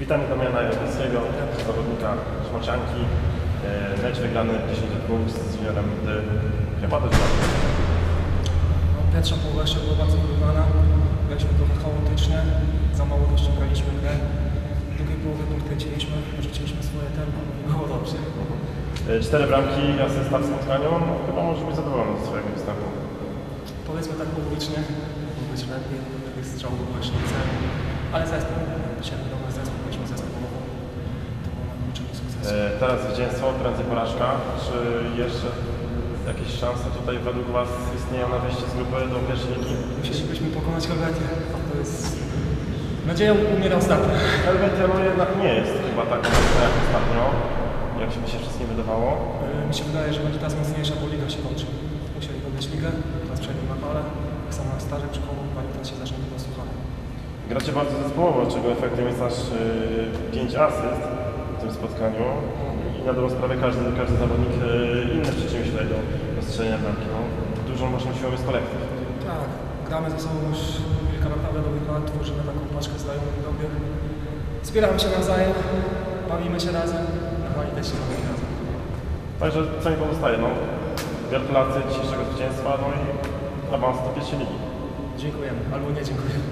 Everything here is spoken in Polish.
Witam Damiana Jawnickiego, zawodnika Szmacianki. E, Mecz wygrany 10 punktów z juniorem Gdy. Chyba też dobrze. No, Pierwsza połowa jeszcze była bardzo wyrównana. Graliśmy trochę chaotycznie, za mało rozciągaliśmy grę. W drugiej połowie podkręciliśmy, rzuciliśmy swoje tempo i było dobrze. E, Cztery bramki, asysta w spotkaniu. No, chyba możesz być zadowolony ze swojego występu. Powiedzmy tak publicznie, mógł być lepiej, tych strzałów było jeszcze cel. Ale zespół, dzisiaj dobry Teraz zwycięstwo, prędzej porażka. Czy jeszcze jakieś szanse tutaj według Was istnieją na wejście z grupy do pierwszej ligi? Musielibyśmy pokonać Helwetię. To jest... Nadzieja umiera ostatnia. Helvetia no jednak nie jest chyba tak mocna jak ostatnio, jak się mi się wszystkim wydawało. Yy, Mi się wydaje, że będzie teraz mocniejsza, bo liga się kończy. Musieli podnieść ligę, teraz przejdą na parę. Tak samo jak stary przekołowani, teraz się zacznie tego słuchać. Gracie bardzo zespołowo, czego efektem jest aż 5 asyst w tym spotkaniu. I na dobrą sprawę każdy, każdy zawodnik y, inny przyczynił się tutaj do, strzelenia bramki. No, dużą waszą siłą jest kolektyw. Tak, gramy ze sobą już kilka naprawdę dobrych lat, tworzymy taką paczkę znajomych i dobrych. Wspieramy się nawzajem, bawimy się razem, no i też się bawimy razem. Także co mi pozostaje? No, gratulacje dzisiejszego zwycięstwa, no i awans do pierwszej ligi. Dziękujemy, albo nie dziękujemy.